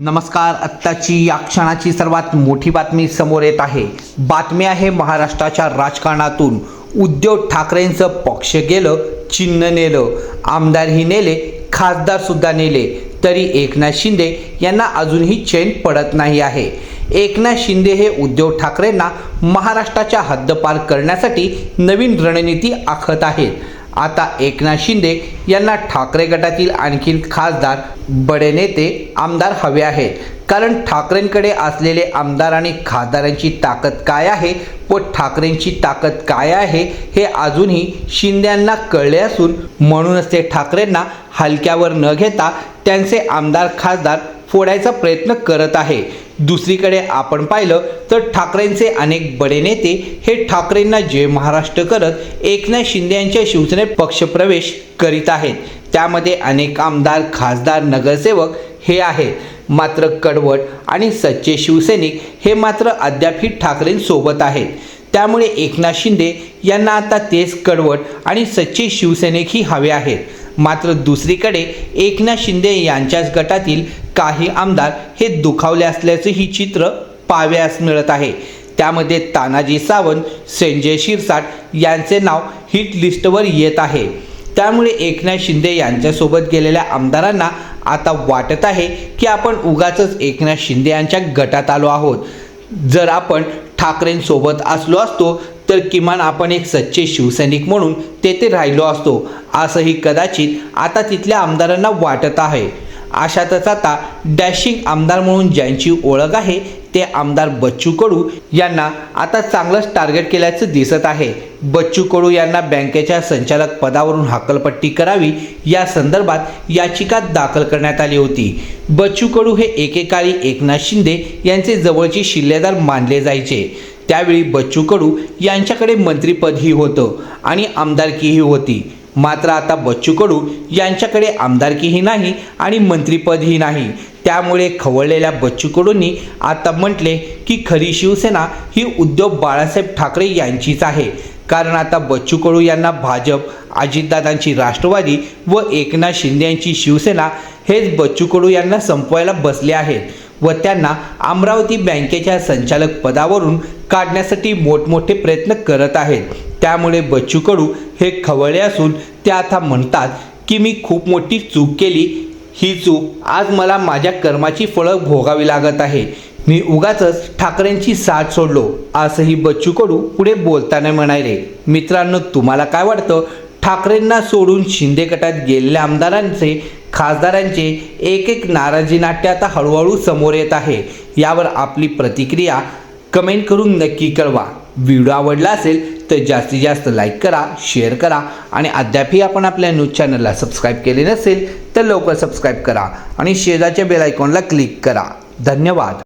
नमस्कार आत्ताची या क्षणाची सर्वात मोठी बातमी समोर येत आहे. बातमी आहे महाराष्ट्राच्या राजकारणातून. उद्धव ठाकरेंचं पक्ष गेलं चिन्ह नेलं. आमदारही नेले खासदार सुद्धा नेले. तरी एकनाथ शिंदे यांना अजूनही चैन पडत नाही आहे. एकनाथ शिंदे हे उद्धव ठाकरेंना महाराष्ट्राच्या हद्दपार करण्यासाठी नवीन रणनीती आखत आहेत. आता एकनाथ शिंदे यांना ठाकरे गटातील आणखीन खासदार बडे नेते आमदार हवे आहेत. कारण ठाकरेंकडे असलेले आमदार आणि खासदारांची ताकद काय आहे व ठाकरेंची ताकद काय आहे हे अजूनही शिंद्यांना कळले असून म्हणूनच ते ठाकरेंना हलक्यावर न घेता त्यांचे आमदार खासदार फोडायचा प्रयत्न करत आहे. दुसरीकडे आपण पाहिलं तर ठाकरेंचे अनेक बडे नेते हे ठाकरेंना जय महाराष्ट्र करत एकनाथ शिंदे यांच्या शिवसेनेत पक्षप्रवेश करीत आहेत. त्यामध्ये अनेक आमदार खासदार नगरसेवक हे आहेत. मात्र कडवट आणि सच्चे शिवसैनिक हे मात्र अद्यापही ठाकरेंसोबत आहेत. त्यामुळे एकनाथ शिंदे यांना आता तेच कडवट आणि सच्चे शिवसैनिकही हवे आहेत. मात्र दुसरीकडे एकनाथ शिंदे यांच्याच गटातील काही आमदार हे दुखावले असल्याचे ही चित्र पाव्यास मिळत आहे. त्यामध्ये तानाजी सावंत संजय शिरसाट यांचे नाव हिट लिस्टवर येत आहे. त्यामुळे एकनाथ शिंदे यांच्यासोबत गेलेल्या आमदारांना आता वाटत आहे की आपण उगाच एकनाथ शिंदे यांच्या गटात आलो आहोत. जर आपण ठाकरेंसोबत असलो असतो तर किमान आपण एक सच्चे शिवसैनिक म्हणून तेथे राहिलो असतो. असंही कदाचित आता तिथल्या आमदारांना वाटत आहे. अशातच आता डॅशिंग आमदार म्हणून ज्यांची ओळख आहे ते आमदार बच्चू कडू यांना आता चांगलंच टार्गेट केल्याचं दिसत आहे. बच्चू कडू यांना बँकेच्या संचालक पदावरून हकलपट्टी करावी या संदर्भात याचिका दाखल करण्यात आली होती. बच्चू कडू हे एकेकाळी एकनाथ शिंदे यांचे जवळचे शिल्लेदार मानले जायचे. त्यावेळी बच्चू कडू यांच्याकडे मंत्रिपदही होतं आणि आमदारकीही होती. मात्र आता बच्चू कडू यांच्याकडे आमदारकीही नाही आणि मंत्रिपदही नाही. त्यामुळे खवळलेल्या बच्चू कडूंनी आता म्हटले की खरी शिवसेना ही उद्धव बाळासाहेब ठाकरे यांचीच आहे. कारण आता बच्चू कडू यांना भाजप अजितदादांची राष्ट्रवादी व एकनाथ शिंदे यांची शिवसेना हेच बच्चू कडू यांना संपवायला बसले आहेत. व त्यांना अमरावती बँकेच्या संचालक पदावरून काढण्यासाठी मोठमोठे प्रयत्न करत आहेत. त्यामुळे बच्चू कडू हे खवळले असून ते आता म्हणतात की मी खूप मोठी चूक केली. ही चूक आज मला माझ्या कर्माची फळं भोगावी लागत आहे. मी उगाच ठाकरेंची साथ सोडलो असंही बच्चू कडू पुढे बोलताना म्हणाले मित्रांनो तुम्हाला काय वाटतं? ठाकरेंना सोडून शिंदे गटात गेलेल्या आमदारांचे खासदारांचे एक एक नाराजी नाट्य आता हळूहळू समोर येत आहे. यावर आपली प्रतिक्रिया कमेंट करून नक्की कळवा. व्हिडिओ आवडला असेल तर जास्तीत जास्त लाईक करा शेअर करा आणि अद्यापही आपण आपल्या न्यूज चॅनलला सबस्क्राईब केले नसेल तर लवकर सबस्क्राईब करा आणि शेजारच्या बेल आयकॉनला क्लिक करा. धन्यवाद.